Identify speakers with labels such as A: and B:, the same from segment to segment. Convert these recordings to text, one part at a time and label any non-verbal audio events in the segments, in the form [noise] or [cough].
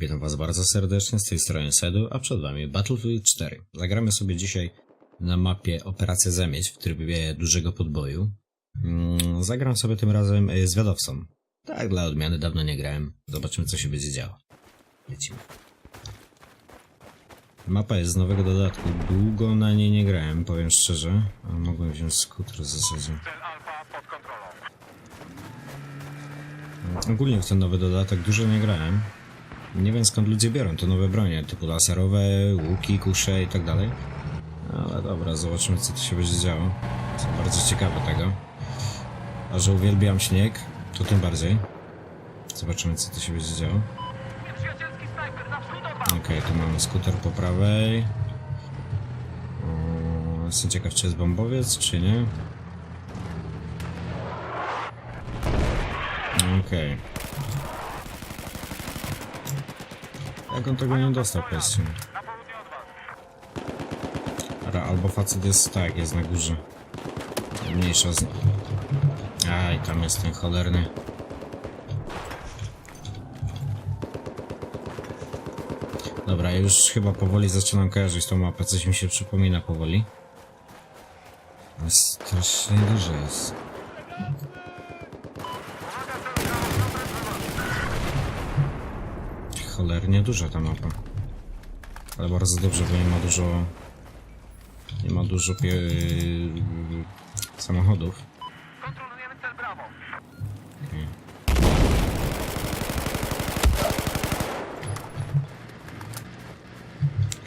A: Witam Was bardzo serdecznie, z tej strony Sedu, a przed Wami Battlefield 4. Zagramy sobie dzisiaj na mapie Operacja Zamieć w trybie dużego podboju. Mm, Zagram sobie tym razem y, zwiadowcą. Tak, dla odmiany dawno nie grałem. Zobaczymy, co się będzie działo. Lecimy. Mapa jest z nowego dodatku. Długo na niej nie grałem, powiem szczerze. A mogłem wziąć skuter w zasadzie. Ogólnie w ten nowy dodatek dużo nie grałem. Nie wiem skąd ludzie biorą te nowe bronie, typu laserowe, łuki, kusze i tak dalej. Ale dobra, zobaczymy co tu się będzie działo. Jestem bardzo ciekawy tego. A że uwielbiam śnieg, to tym bardziej. Zobaczymy co tu się będzie działo. Okej, tu mamy skuter po prawej. O, Jestem ciekaw czy jest bombowiec, czy nie. Okej. Jak on tego nie dostał, powiedzcie mi. Albo facet jest tak, jest na górze. Mniejsza z... Aj, tam jest ten cholerny. Dobra, już chyba powoli zaczynam kojarzyć tą mapę, coś mi się przypomina powoli. Ale strasznie dużo jest. Cholernie duża ta mapa. Ale bardzo dobrze, bo nie ma dużo... Nie ma dużo pie... samochodów.
B: Kontrolujemy cel Bravo.
A: Okej.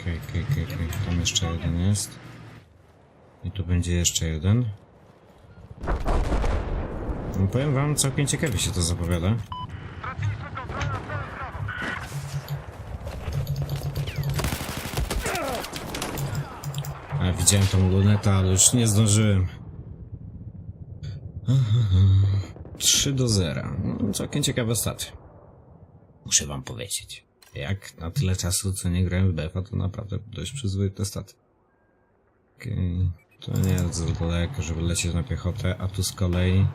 A: Okej, okej, okej, okej. Tam jeszcze jeden jest. I tu będzie jeszcze jeden. No, powiem wam, całkiem ciekawie się to zapowiada. Widziałem tą lunetę, ale już nie zdążyłem. 3 do 0. No, całkiem ciekawe staty. Muszę wam powiedzieć. Jak na tyle czasu, co nie grałem w BFA, to naprawdę dość przyzwoite staty. To nie jest za daleko, żeby lecieć na piechotę, a tu z kolei...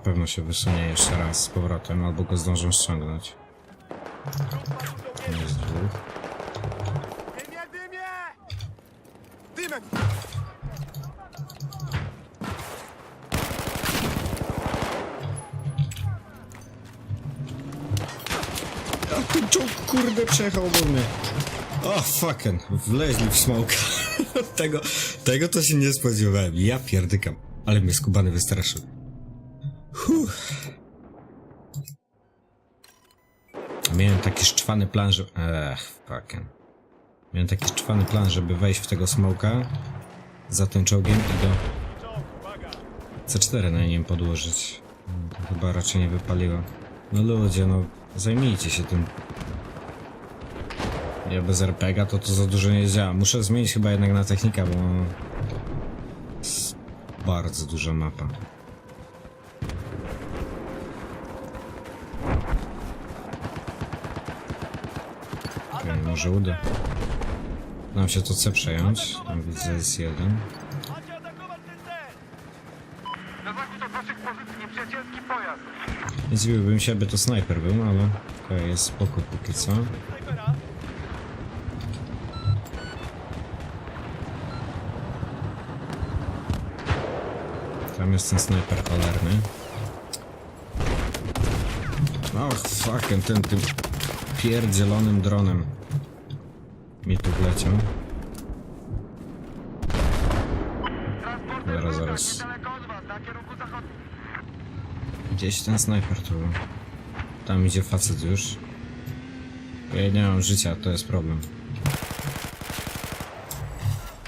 A: pewno się wysunie jeszcze raz z powrotem, albo go zdążą ściągnąć. Jest dwóch.
B: Dymie, dymie! Dymek!
A: Kurde przejechał obok mnie. O fucking, wleźli w smoka. [laughs] tego, tego to się nie spodziewałem. Ja pierdykam. Ale mnie skubany wystraszył. Miałem taki szczwany plan, że... Ech, fucking. Miałem taki szczwany plan, żeby wejść w tego smoka za tym czołgiem i go C4 na nim podłożyć. Hmm, To chyba raczej nie wypaliło. No ludzie, no zajmijcie się tym. Ja bez RPGa to to za dużo nie działa. Muszę zmienić chyba jednak na technika, bo bardzo duża mapa. Okej, może uda. Nam się to C przejąć. Tam widzę jest jeden. Nie zdziwiłbym się, by to snajper był, ale okej, jest spoko póki co. Tam jest ten snajper cholerny. Och, fucking ten tym pierdzielonym dronem mi tu wleciał. Zaraz, zaraz. Gdzieś ten snajper tu był. Tam idzie facet już. Ja nie mam życia, to jest problem.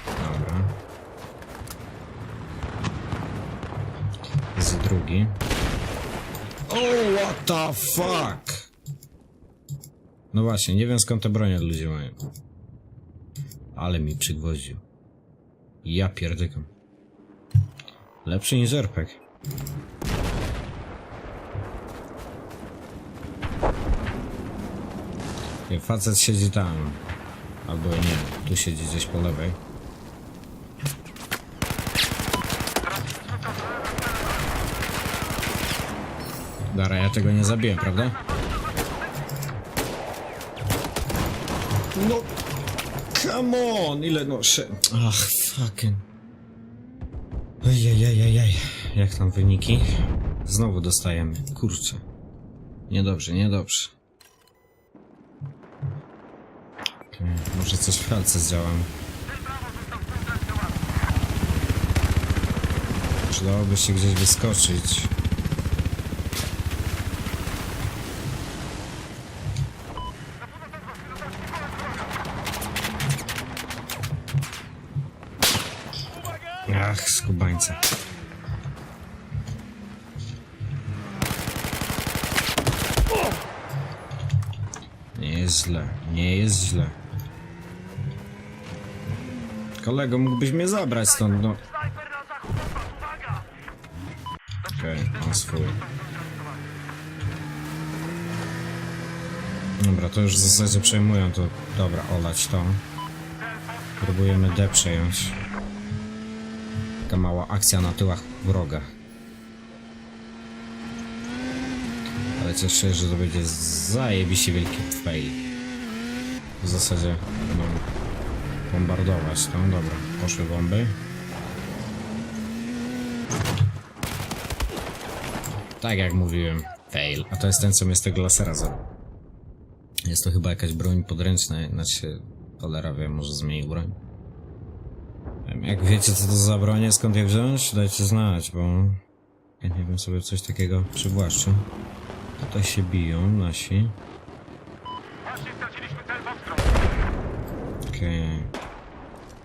A: Dobra. Jest drugi. Oh, what the fuck! No właśnie, nie wiem skąd te bronie ludzie mają. Ale mi przygwoził. Ja pierdykam. Lepszy niż zerpek. Facet siedzi tam. Albo nie, tu siedzi gdzieś po lewej. Dara, ja tego nie zabiję, prawda? No, come on, ile no, sze... Ach, fucking... Ojejejejej, jak tam wyniki? Znowu dostajemy, kurczę. Niedobrze, niedobrze. Okej, może coś w halce zdziałam. Przydałoby się gdzieś wyskoczyć. Skubańca. Nie jest źle, nie jest źle. Kolego, mógłbyś mnie zabrać stąd, no. Okej, on swój. Dobra, to już w zasadzie przejmują to. Dobra, olać to. Próbujemy D przejąć. Taka mała akcja na tyłach wroga. Ale cieszę się, że to będzie zajebiście wielki fail. W zasadzie będą bombardować to. Dobra, poszły bomby. Tak jak mówiłem, fail. A to jest ten, co mnie z tego lasera. Jest to chyba jakaś broń podręczna, znaczy cholera wie, może zmienił broń. Jak wiecie co to za broń, skąd je wziąć, dajcie znać, bo ja nie wiem sobie coś takiego przywłaszczył. Tutaj się biją nasi. Okej.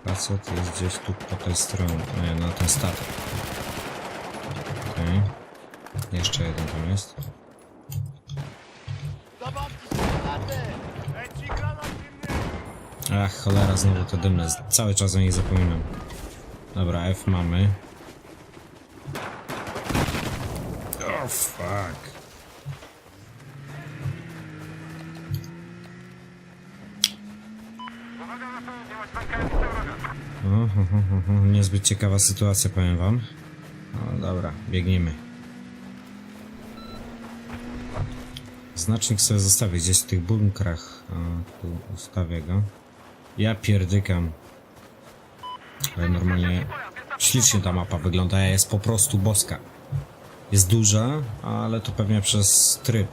A: Facet jest gdzieś tu po tej stronie, nie, na ten statek. Okej. Jeszcze jeden tam jest. Ach, cholera, znowu te dymne. Cały czas o nich zapominam. Dobra, F mamy. Oh, fuck. Ho. Niezbyt ciekawa sytuacja, powiem wam. No dobra, biegniemy. Znacznik sobie zostawię gdzieś w tych bunkrach. A, tu ustawię go. Ja pierdykam. Ale normalnie ślicznie ta mapa wygląda, jest po prostu boska. Jest duża, ale to pewnie przez tryb.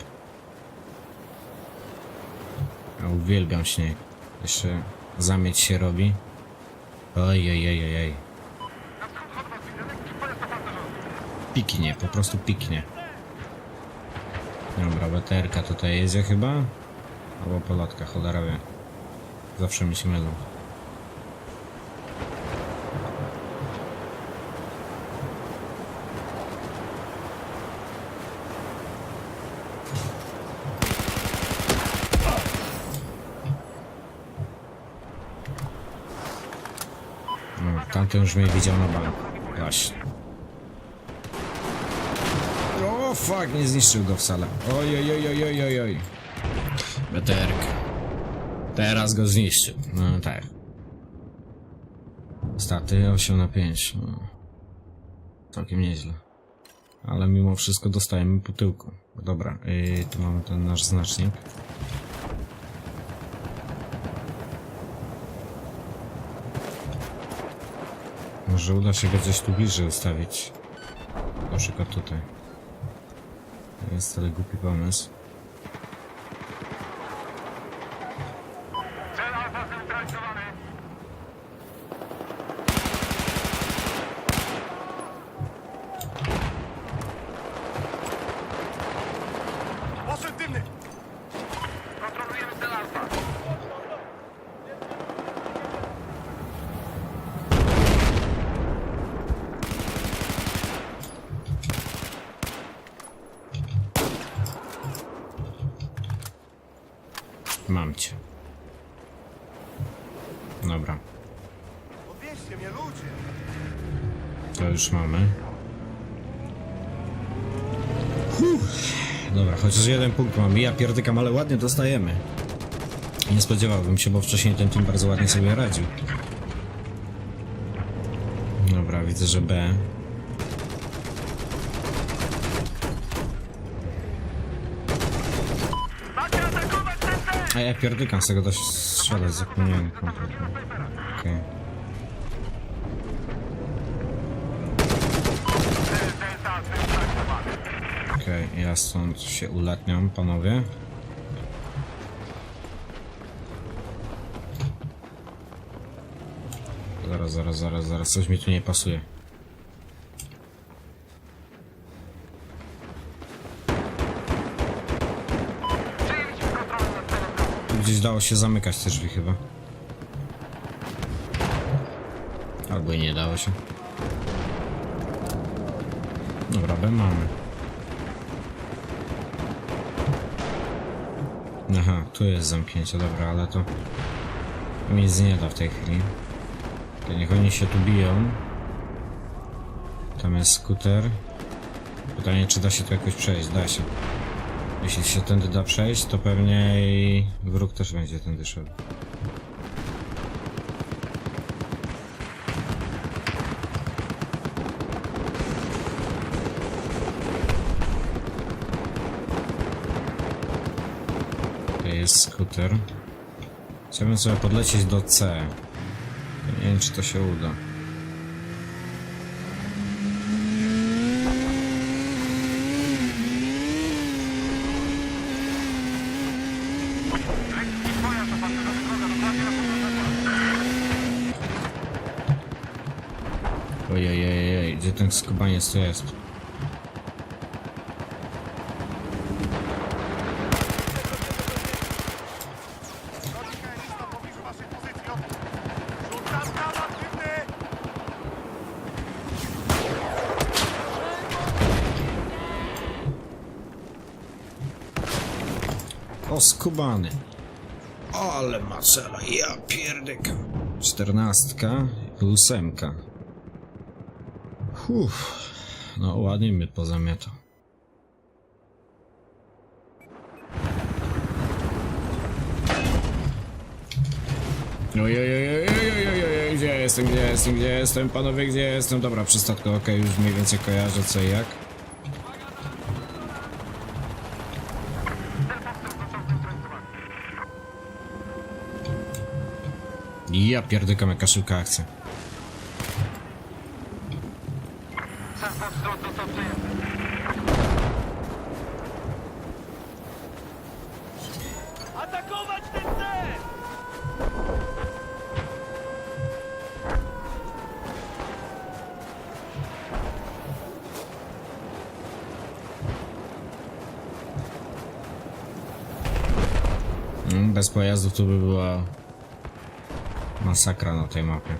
A: Ja uwielbiam śnieg. Jeszcze zamieć się robi. Oj, oj, oj. Piknie, po prostu piknie. Dobra, weterka tutaj jedzie chyba? Albo Polatka, cholera wie. Zawsze mi się mylą. No, tamten już mnie widział na banku. Właśnie. O fuck, nie zniszczył go wcale. Oj, oj, oj, oj, oj, oj. Beterk. Teraz go zniszczył. No tak. Staty 8 na 5. No. Całkiem nieźle. Ale mimo wszystko dostajemy po tyłku. Dobra, yy, tu mamy ten nasz znacznik. Może uda się go gdzieś tu bliżej ustawić. Na przykład tutaj. To jest wcale głupi pomysł. To już mamy. Dobra, chociaż jeden punkt mamy. Ja pierdykam, ale ładnie dostajemy. Nie spodziewałbym się, bo wcześniej ten team bardzo ładnie sobie radził. Dobra, widzę, że B. A ja pierdykam z tego dość strzelać, zapomniałem kompletnie. Okej.
B: Okay.
A: Okej, ja stąd się ulatniam, panowie. Zaraz, zaraz, zaraz, zaraz, coś mi tu nie pasuje. Gdzieś dało się zamykać te drzwi chyba. Albo i nie dało się. Dobra, B mamy. Aha, tu jest zamknięcie, dobra, ale to nic nie da w tej chwili. To niech oni się tu biją. Tam jest skuter. Pytanie, czy da się tu jakoś przejść? Da się. Jeśli się tędy da przejść, to pewnie i wróg też będzie tędy szedł. Jest skuter. Chciałbym sobie podlecieć do C. Nie wiem, czy to się uda. Ojej, gdzie ten skubaniec to jest? O, skubany. Ale macela, ja pierdykam. Czternastka i ósemka. Uff, no ładnie mnie pozamiatał. Ojej, gdzie jestem, gdzie jestem, gdzie jestem, panowie, gdzie jestem? Dobra, przy statku, okej, już mniej więcej kojarzę co i jak. Ja pierdykam, jaka szybka akcja.
B: Atakować ten cel!
A: Mm, Bez pojazdów to by była masakra na tej mapie.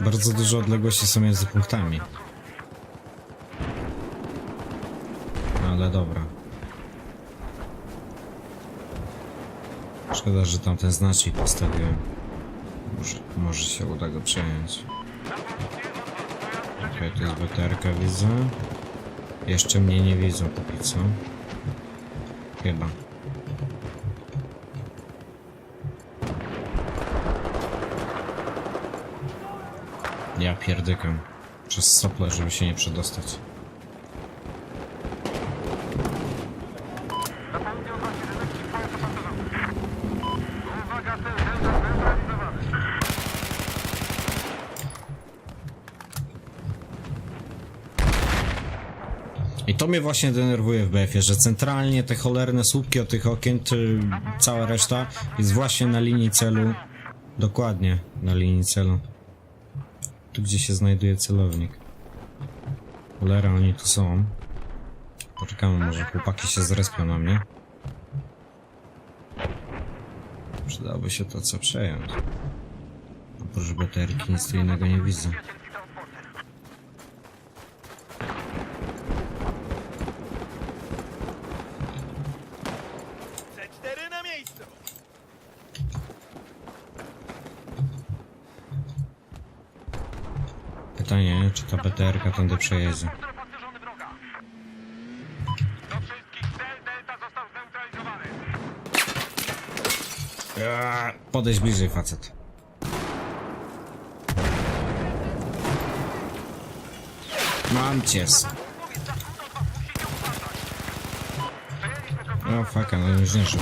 A: Bardzo duże odległości są między punktami. Ale dobra. Szkoda, że tam ten znacznik postawiłem. Może, może się uda go przejąć. Okej, to jest BTR-ka widzę. Jeszcze mnie nie widzą póki co. Chyba. Ja pierdykam. Przez sople, żeby się nie przedostać. I to mnie właśnie denerwuje w BF-ie, że centralnie te cholerne słupki od tych okien, czy cała reszta jest właśnie na linii celu. Dokładnie na linii celu. Tu gdzie się znajduje celownik. Cholera, oni tu są. Poczekamy, może chłopaki się zrespią na mnie. Przydałoby się to co przejąć. Oprócz baterki nic tu innego nie widzę.
B: Przyjacielski transporter. C4 na miejscu!
A: Pytanie, czy ta BTR-ka tędy przejedzie.
B: Transporter opancerzony wroga. Do wszystkich cel delta został zneutralizowany.
A: Eee, Podejdź bliżej, facet. Mam cię. s-
B: Powiedz za trudno was musicie uważać. Przejęliśmy kontrolę.
A: O, fuck, no już nie szło.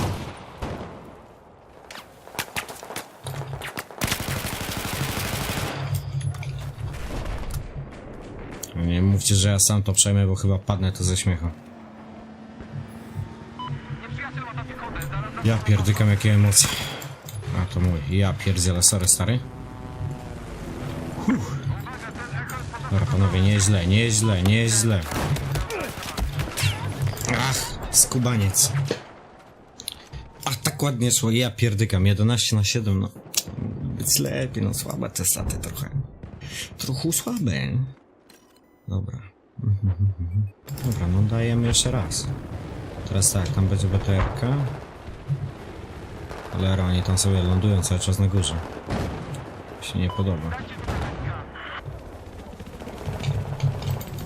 A: Pozwólcie, że ja sam to przejmę, bo chyba padnę to ze śmiechu. Ja pierdykam jakie emocje. A to mój. Ja pierdzielę, sorry stary. Uff. Dobra panowie, nie jest źle, nie jest źle, nie jest źle. Ach, skubaniec. A tak ładnie szło, ja pierdykam, 11 na 7, no. Być lepiej, no słabe te staty trochę. Trochę słabe. Dobra. Dobra, no dajemy jeszcze raz. Teraz tak, tam będzie BTR-ka. Cholera, oni tam sobie lądują cały czas na górze. Mi się nie podoba.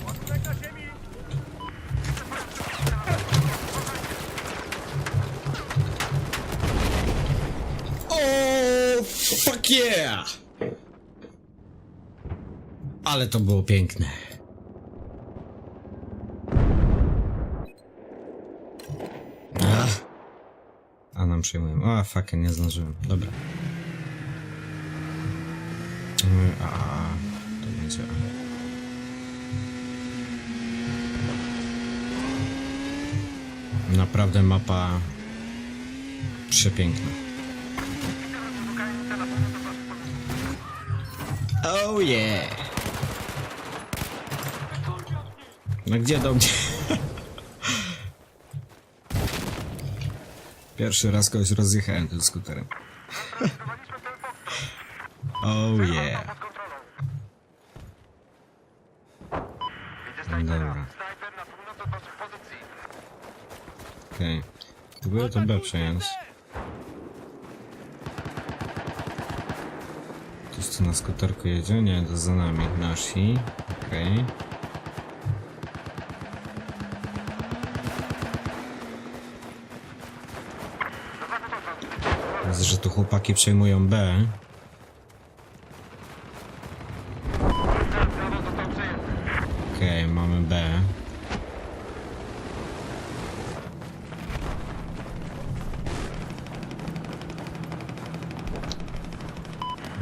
B: Ładunek na ziemi!
A: O, fuck yeah! Ale to było piękne. Ach. A nam przejmują. A, fuck, nie zdążyłem. Dobra. Mm, A, to będzie. Naprawdę mapa przepiękna. Oh yeah! No gdzie do mnie? [laughs] Pierwszy raz kogoś rozjechałem tym skuterem. [laughs] Oh yeah! Dobra.
B: Snajper na północ od waszych pozycji.
A: Okej. Próbuję to B przejąć. Ktoś tu na skuterku jedzie? Nie, to za nami. Nasi. Okej. Że tu chłopaki przejmują B. Okej, mamy B.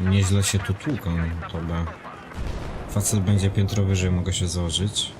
A: Nieźle się tu tłuką, to B. Facet będzie piętro wyżej, mogę się założyć.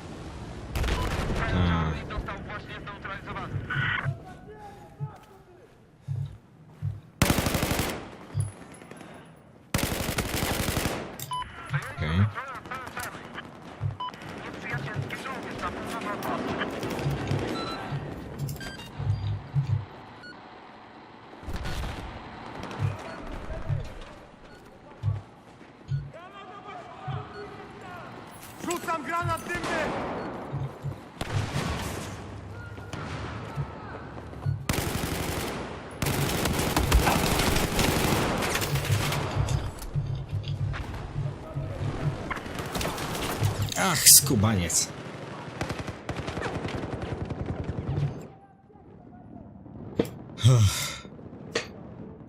A: Ach, skubaniec.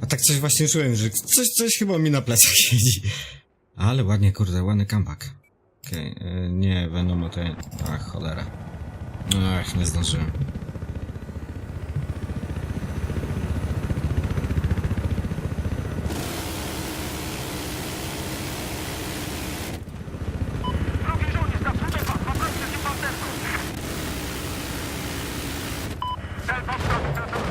A: A tak coś właśnie czułem, że coś, coś chyba mi na plecach [laughs] siedzi. Ale ładnie, kurde, ładny comeback. Okej, okay, nie, będą o tej... Ach, cholera. Ach, nie zdążyłem.
B: Drugi żołnierz na wschód od was. Poproście się pancerką. Cel powstał stracony.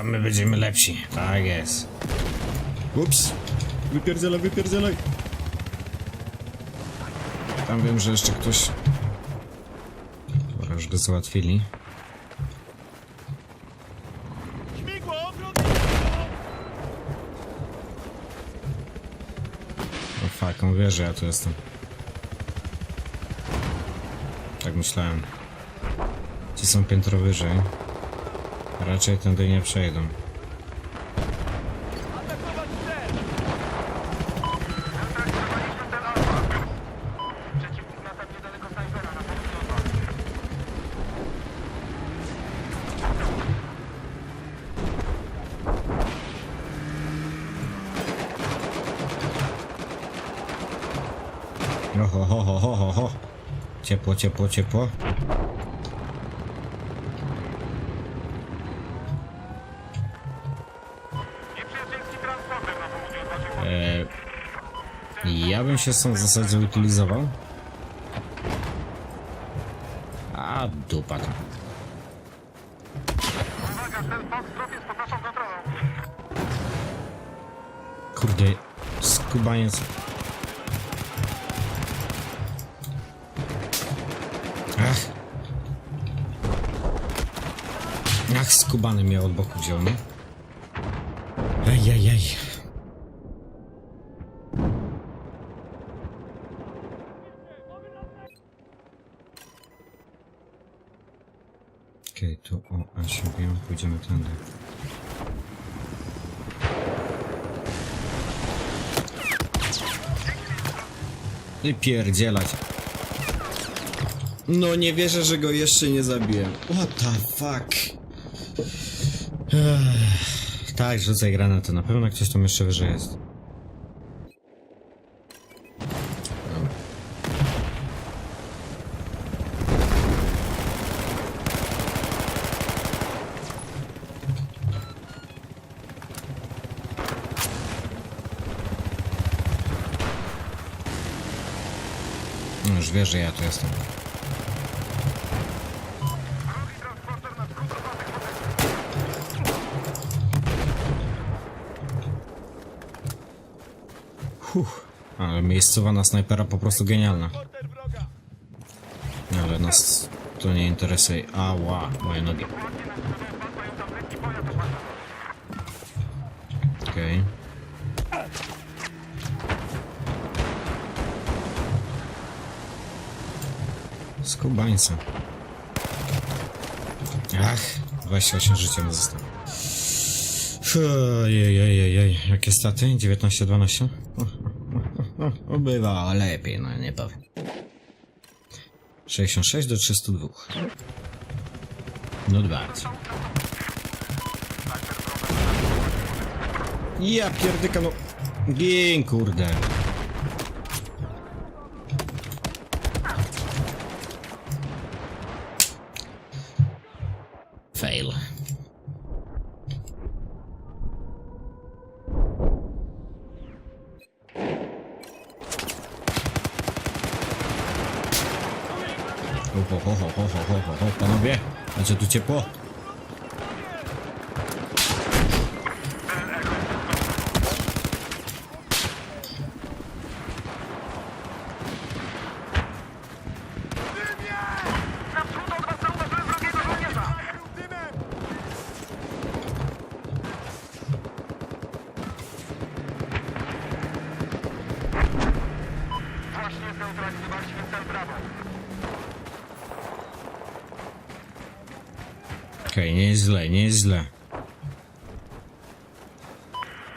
A: A, my będziemy lepsi. Tak jest. Ups. Wypierdzielaj, wypierdzielaj. Tam wiem, że jeszcze ktoś... Dobra, już go załatwili. O fuck, on wie, że ja tu jestem. Tak myślałem. Ci są piętro wyżej. Raczej tędy nie przejdą. Oho, ho, ho, ho, ho, ho. Ciepło, ciepło, ciepło. Się stąd w zasadzie utylizował. A dupa. Kurde, skubaniec. Ach. Ach, skubany mnie od boku wziął, no. Ej, ej, ej. Okej, tu o, a się biją, pójdziemy tędy. I pierdzielać. No nie wierzę, że go jeszcze nie zabiłem. What the fuck? Ech, tak, rzucaj granatę. Na pewno ktoś tam jeszcze wyżej jest. Już wie, że ja tu jestem. Huh. Ale miejscowa na snajpera po prostu genialna. Ale nas to nie interesuje. Ała, moje nogi. Skubańca. Ach, 28 życia mu zostało. Ojej, jakie staty? 19-12? [laughs] Bywa lepiej, no nie powiem. 66 do 302. No bardzo. Ja pierdyka, no... Gin, kurde. Panowie, macie tu ciepło?
B: Na wschód od was zauważyłem wrogiego żołnierza. Dymem. Właśnie zneutralizowaliśmy cel prawo.
A: Okej, nie jest źle, nie jest źle.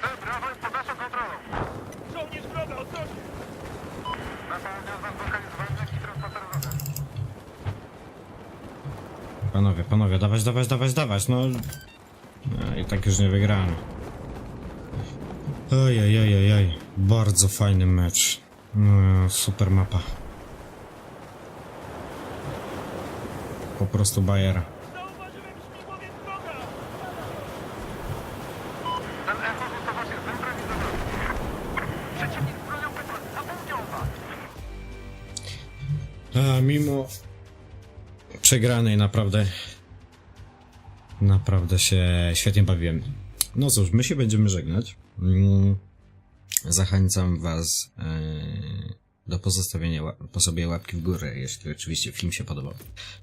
B: Cel prawo jest pod naszą kontrolą. Żołnierz wroga, ostrożnie. Na południe od was zlokalizowałem lekki transporter wroga.
A: Panowie, panowie, dawać, dawać, dawać, dawać, no... no I tak już nie wygramy. Ojej, ojej, ojej. Bardzo fajny mecz. No, super mapa. Po prostu bajera. A mimo przegranej naprawdę naprawdę się świetnie bawiłem. No cóż, my się będziemy żegnać. Mm, Zachęcam was e, do pozostawienia po sobie łapki w górę, jeśli oczywiście film się podobał.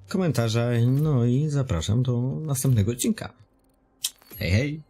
A: Komentarza, no i zapraszam do następnego odcinka. Hej, hej!